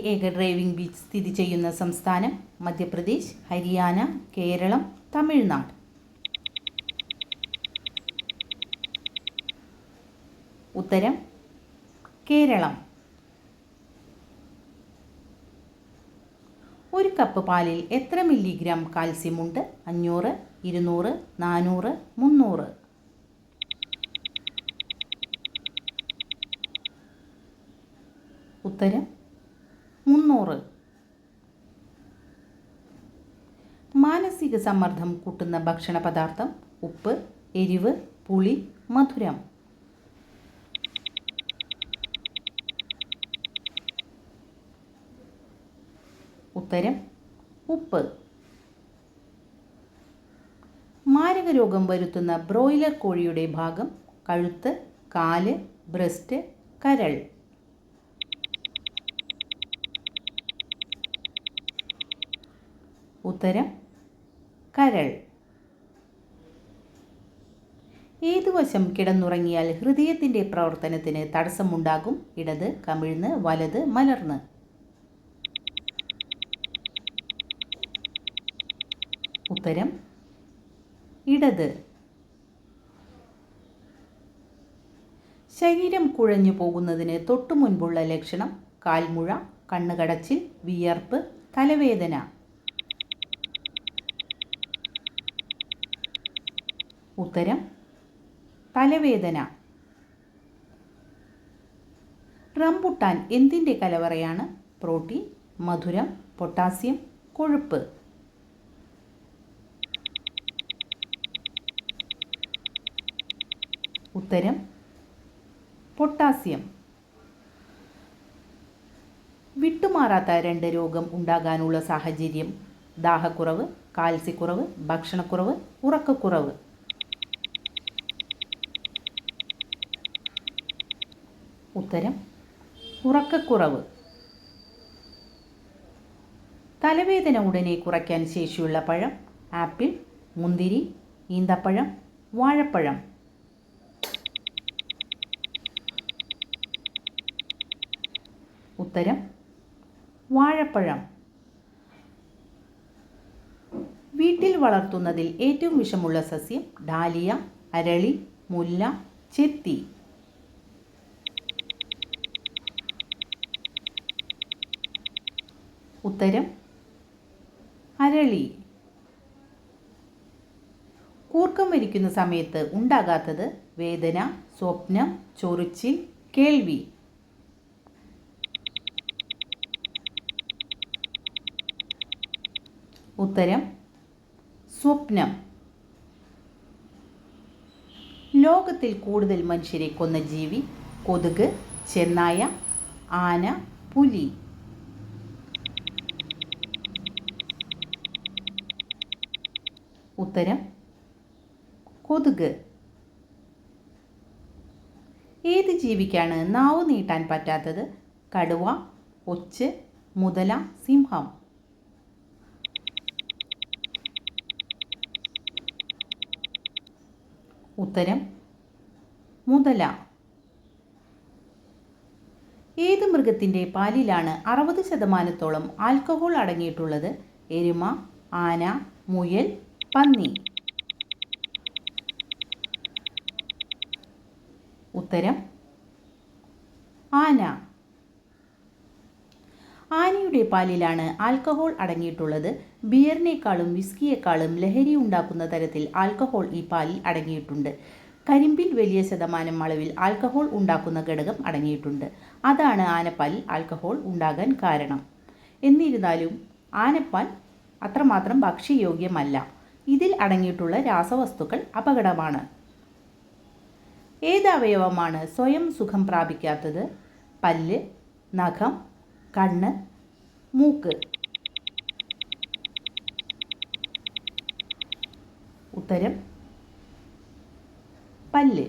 ഏക driving beach സ്ഥിതി ചെയ്യുന്ന സംസ്ഥാനം മധ്യപ്രദേശ് ഹരിയാന കേരളം തമിഴ്നാട്. ഉത്തരം കേരളം. ഒരു കപ്പ് പാലിൽ എത്ര മില്ലിഗ്രാം കാൽസ്യമുണ്ട്? അഞ്ഞൂറ് ഇരുന്നൂറ് നാനൂറ് മുന്നൂറ്. ഉത്തരം മുന്നൂറ്. മാനസിക സമ്മർദ്ദം കൂട്ടുന്ന ഭക്ഷണ പദാർത്ഥം ഉപ്പ് എരിവ് പുളി മധുരം. ഉത്തരം ഉപ്പ്. മാരക രോഗം വരുത്തുന്ന ബ്രോയിലർ കോഴിയുടെ ഭാഗം കഴുത്ത് കാൽ ബ്രസ്റ്റ് കരൾ. ഉത്തരം കരൾ. ഏതു വശം കിടന്നുറങ്ങിയാൽ ഹൃദയത്തിന്റെ പ്രവർത്തനത്തിന് തടസ്സമുണ്ടാകും? ഇടത് കമിഴ്ന്ന് വലത് മലർന്ന്. ഉത്തരം ഇടത്. ശരീരം കുഴഞ്ഞു പോകുന്നതിന് തൊട്ടു മുൻപുള്ള ലക്ഷണം കാൽമുഴ കണ്ണുകടച്ചിൽ വിയർപ്പ് തലവേദന. ഉത്തരം തലവേദന. റംബുട്ടാൻ എന്തിന്റെ കലവറയാണ്? പ്രോട്ടീൻ മധുരം പൊട്ടാസ്യം കൊഴുപ്പ്. ഉത്തരം പൊട്ടാസ്യം. വിട്ടുമാറാത്ത രണ്ട് രോഗം ഉണ്ടാകാനുള്ള സാഹചര്യം. ദാഹക്കുറവ് കാൽസ്യക്കുറവ് ഭക്ഷണക്കുറവ് ഉറക്കക്കുറവ്. ഉത്തരം ഉറക്കക്കുറവ്. തലവേദന ഉടനെ കുറയ്ക്കാൻ ശേഷിയുള്ള പഴം ആപ്പിൾ മുന്തിരി ഈന്തപ്പഴം വാഴപ്പഴം. ഉത്തരം വാഴപ്പഴം. വീട്ടിൽ വളർത്തുന്നതിൽ ഏറ്റവും വിഷമുള്ള സസ്യം ഡാലിയ അരളി മുല്ല ചെത്തി. ഉത്തരം അരളി. കൂർക്കം വരിക്കുന്ന സമയത്ത് ഉണ്ടാകാത്തത് വേദന സ്വപ്നം ചൊറിച്ചിൽ കേൾവി. ഉത്തരം സ്വപ്നം. ലോകത്തിൽ കൂടുതൽ മനുഷ്യരെ കൊന്ന ജീവി കൊതുക് ചെന്നായ ആന പുലി. ഉത്തരം കൊതുക്. ഏത് ജീവിക്കാണ് നാവ് നീട്ടാൻ പറ്റാത്തത്? കടുവ ഒച്ച് മുതല സിംഹം. ഉത്തരം മുതല. ഏത് മൃഗത്തിന്റെ പാലിലാണ് അറുപത് ശതമാനത്തോളം ആൽക്കഹോൾ അടങ്ങിയിട്ടുള്ളത്? എരുമ ആന മുയൽ പന്നി. ഉത്തരം ആന. ആനയുടെ പാലിലാണ് ആൽക്കഹോൾ അടങ്ങിയിട്ടുള്ളത്. ബിയറിനേക്കാളും വിസ്കിയേക്കാളും ലഹരി ഉണ്ടാക്കുന്ന തരത്തിൽ ആൽക്കഹോൾ ഈ പാലിൽ അടങ്ങിയിട്ടുണ്ട്. കരിമ്പിൽ വലിയ ശതമാനം അളവിൽ ആൽക്കഹോൾ ഉണ്ടാക്കുന്ന ഘടകം അടങ്ങിയിട്ടുണ്ട്. അതാണ് ആനപ്പാലിൽ ആൽക്കഹോൾ ഉണ്ടാകാൻ കാരണം. എന്നിരുന്നാലും ആനപ്പാൽ അത്രമാത്രം ഭക്ഷ്യയോഗ്യമല്ല. ഇതിൽ അടങ്ങിയിട്ടുള്ള രാസവസ്തുക്കൾ അപകടമാണ്. ഏത് അവയവമാണ് സ്വയം സുഖം പ്രാപിക്കാത്തത്? പല്ല് നഖം കണ്ണ് മൂക്ക്. ഉത്തരം പല്ല്.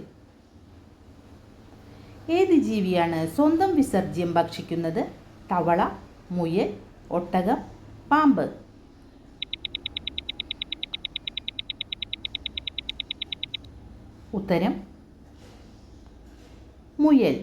ഏത് ജീവിയാണ് സ്വന്തം വിസർജ്യം ഭക്ഷിക്കുന്നത്? തവള മുയൽ ഒട്ടകം പാമ്പ്. ഉത്തരം മുയൽ.